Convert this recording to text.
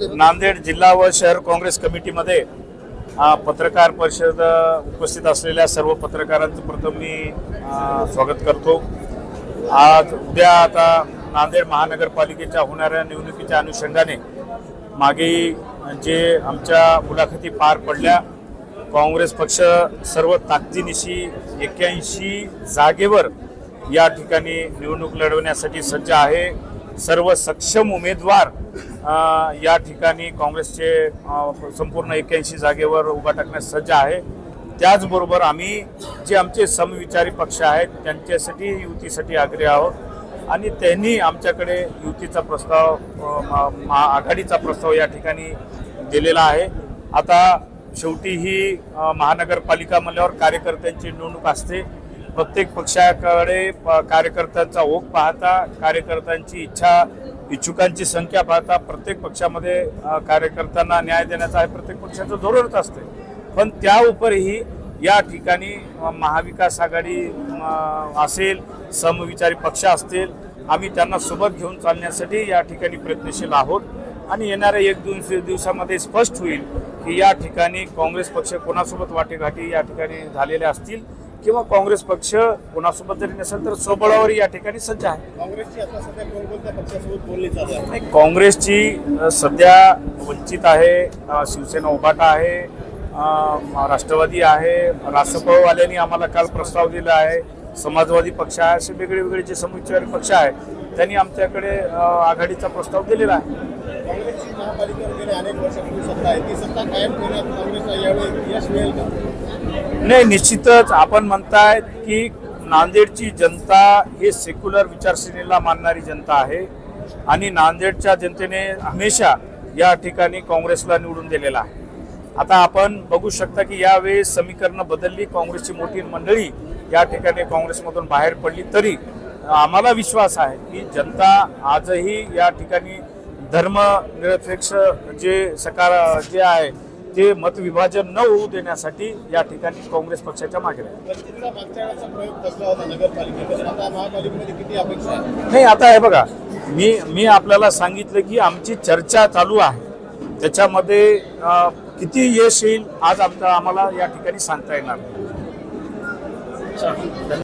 नांदेड जिल्हा व शहर काँग्रेस कमिटीमध्ये पत्रकार परिषद उपस्थित असलेल्या सर्व पत्रकारांचं प्रथम मी स्वागत करतो. आज उद्या आता नांदेड महानगरपालिकेच्या होणाऱ्या निवडणुकीच्या अनुषंगाने मागे जे आमच्या मुलाखती पार पडल्या काँग्रेस पक्ष सर्व ताकदीनिशी एक्क्याऐंशी जागेवर या ठिकाणी निवडणूक लढवण्यासाठी सज्ज आहे. सर्व सक्षम उमेदवार या ठिकाणी काँग्रेसचे संपूर्ण एक्क्याऐंशी जागेवर उभा टाकण्यास सज्ज आहे. त्याचबरोबर आम्ही जे आमचे समविचारी पक्ष आहेत त्यांच्यासाठी युतीसाठी आग्रही आहोत. आणि त्यांनी आमच्याकडे युतीचा प्रस्ताव आघाडीचा प्रस्ताव या ठिकाणी दिलेला आहे. आता शेवटी ही महानगरपालिका म्हणल्यावर कार्यकर्त्यांची निवडणूक असते. प्रत्येक पक्षाकडे प- कार्यकर्त्यांचा ओघ पाहता कार्यकर्त्यांची इच्छा इच्छुकांची संख्या पाहता प्रत्येक पक्षामध्ये कार्यकर्त्यांना न्याय देण्याचा आहे. प्रत्येक पक्षाचं धोरणच असते पण त्या उपरही या ठिकाणी महाविकास आघाडी असेल समविचारी पक्ष असतील आम्ही त्यांना सोबत घेऊन चालण्यासाठी या ठिकाणी प्रयत्नशील आहोत. आणि येणाऱ्या एक दोन दिवसामध्ये स्पष्ट होईल की या ठिकाणी काँग्रेस पक्ष कोणासोबत वाटेघाटी या ठिकाणी झालेल्या असतील. किंवा काँग्रेस पक्ष कोणासोबत जरी नसेल तर स्वबळावर या ठिकाणी सज्ज आहे. काँग्रेसची आता सध्या वंचित आहे शिवसेना उभाटा आहे राष्ट्रवादी आहे रासपवाल्यांनी आम्हाला काल प्रस्ताव दिला आहे समाजवादी पक्ष आहे असे वेगळे वेगळे जे समुच्चय पक्ष आहेत त्यांनी आमच्याकडे आघाडीचा प्रस्ताव दिलेला आहे. महापालिकेवर गेले अनेक वर्षापूर्वी सत्ता आहे ती सत्ता कायम ठेवण्यात काँग्रेसला यावेळी यश मिळेल का? नाही निश्चितच आपण म्हणताय की नांदेडची जनता हे सेक्युलर विचारसरणीला मानणारी जनता आहे आणि नांदेडच्या जनतेने हमेशा या ठिकाणी काँग्रेसला निवडून दिलेला आहे. आता आपण बघू शकता की यावेळेस समीकरणं बदलली काँग्रेसची मोठी मंडळी या ठिकाणी काँग्रेसमधून बाहेर पडली तरी आम्हाला विश्वास आहे की जनता आजही या ठिकाणी धर्मनिरपेक्ष जे सकार जे आहे ते मतविभाजन न होऊ देण्यासाठी या ठिकाणी काँग्रेस पक्षाच्या मागे नाही आता हे बघा मी मी आपल्याला सांगितलं की आमची चर्चा चालू आहे. त्याच्यामध्ये किती यश येईल आज आमचा आम्हाला या ठिकाणी सांगता येणार